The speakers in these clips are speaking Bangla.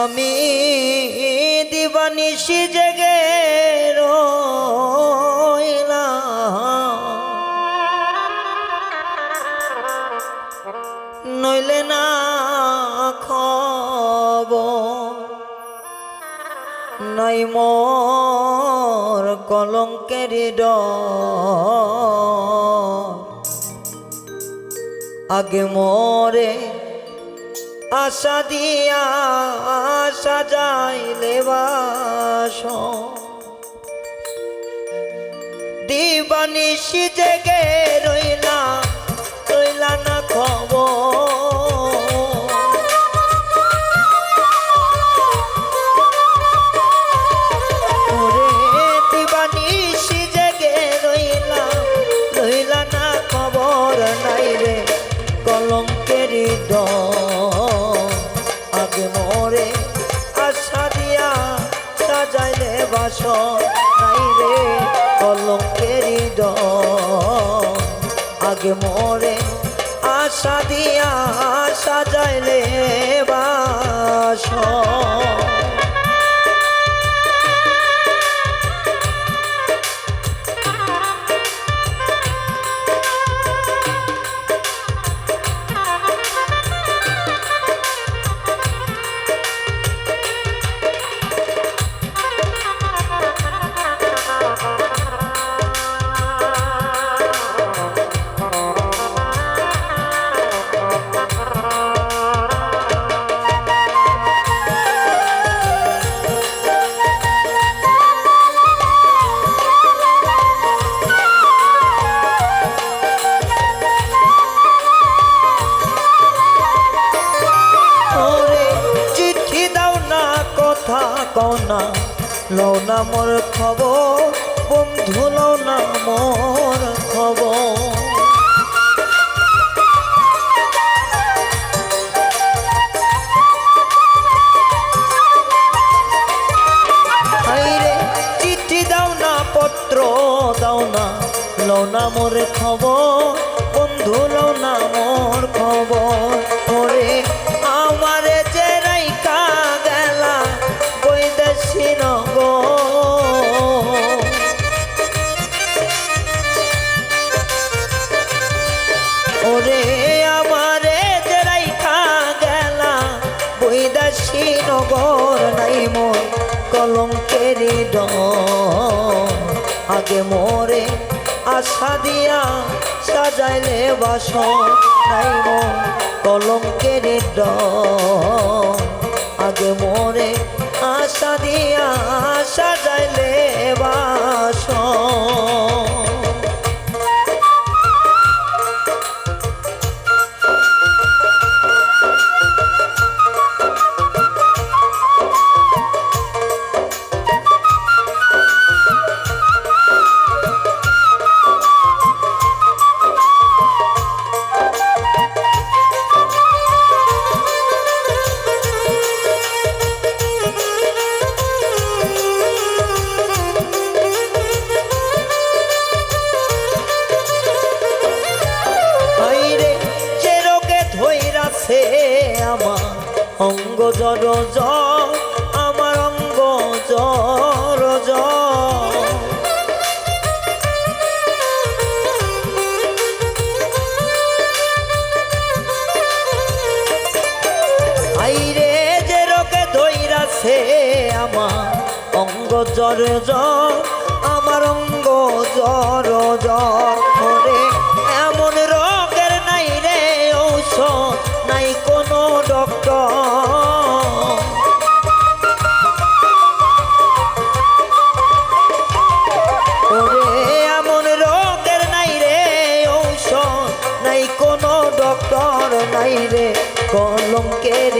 আমি দিবানিশি জেগে নাই মোর কলঙ্কের আগে মরে আশা দিয়া আশা যাইলে বাস। দিবানিশি জেগে রইলা মরে আশা দিয়া সাজাইলে বাস না লও না মোর খবর, বন্ধু লও না মোর খবর। চিঠি দাও না দাও না খবর, বন্ধু লও না মোর খবর। আগে মোরে আশা দিয়া সাজাইলে বাস নাই কেড়ে কলঙ্কের আগে মোরে আশা দিয়া সাজাইলে বাস অঙ্গ জর আমার অঙ্গ জর আইরে যে রোগে ধৈরাছে আমার অঙ্গ জ্বর আমার অঙ্গ জ্বর জ্বর রে কলঙ্কের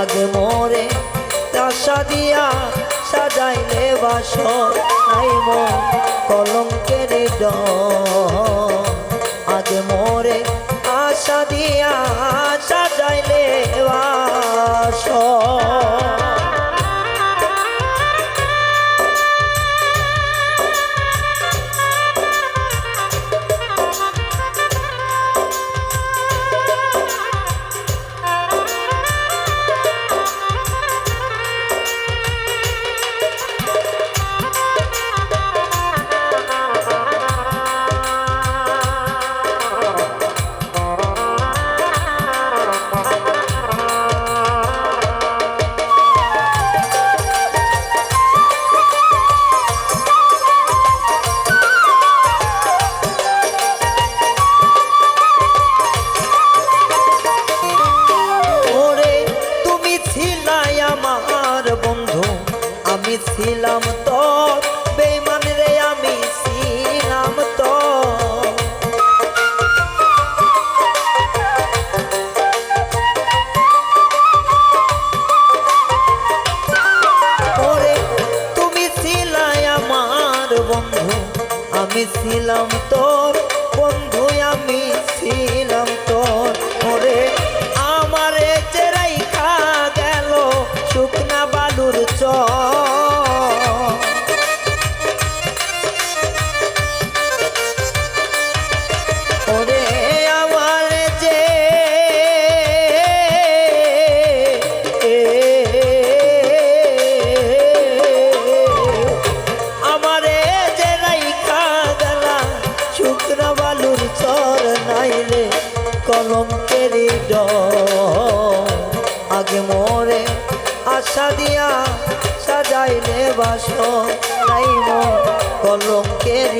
আগে মরে তাসা দিয়া সাজাইলে বাস নাই মন কলঙ্কের ডর দিয়া সাজাইলে বাস নাই কলঙ্কের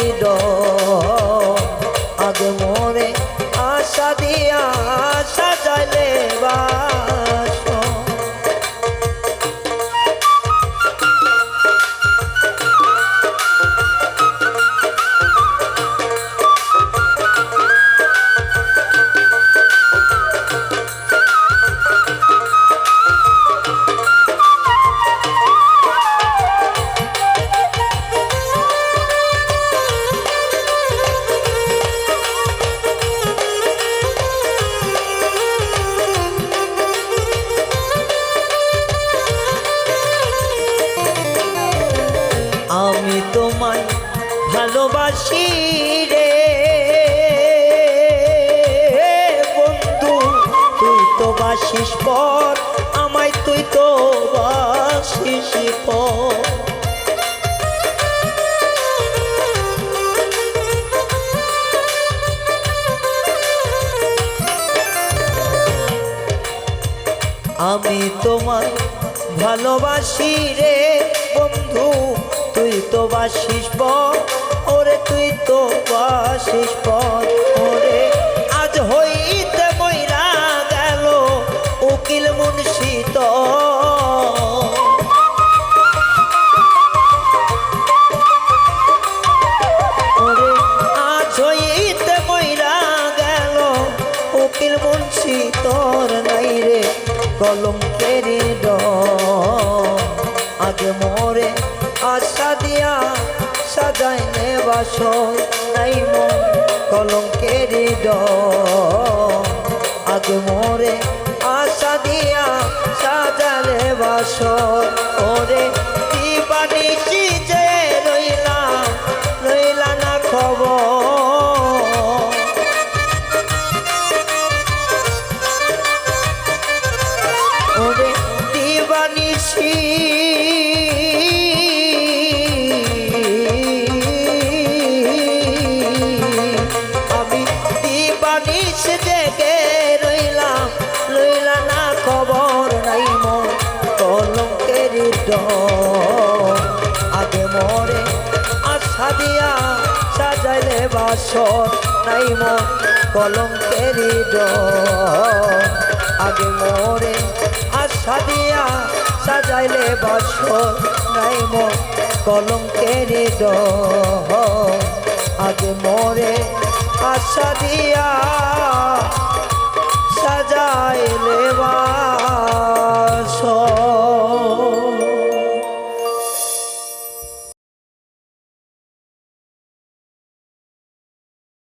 আগে মোরে আশা দিয়া সাজাইলে বাস রে বন্ধু, তুই তো বাসিস পর আমায় তুই তো বাসিস পর আমি তোমায় ভালোবাসি রে বন্ধু, তুই তো বাসিস ওরে তুই তো বাসিস পর ওরে আজ হইতে মইরা গেল উকিল মুন্সি তো। উকিল মুন্সি, তোর নাই রে কলঙ্কেরি আগে মোরে আশা দিয়া সাজাইনে বাস নাই মন কলঙ্কের আগে মোরে আশা দিয়া সাজালে বাস ওরে কলঙ্কের আগে মরে আশা দিয়া সাজাইলে বাসর, নাই মন কলঙ্কের আগে মোরে আশা দিয়া সাজাইলে বাসর, নাই মন কলঙ্কের আগে মোরে আশা দিয়া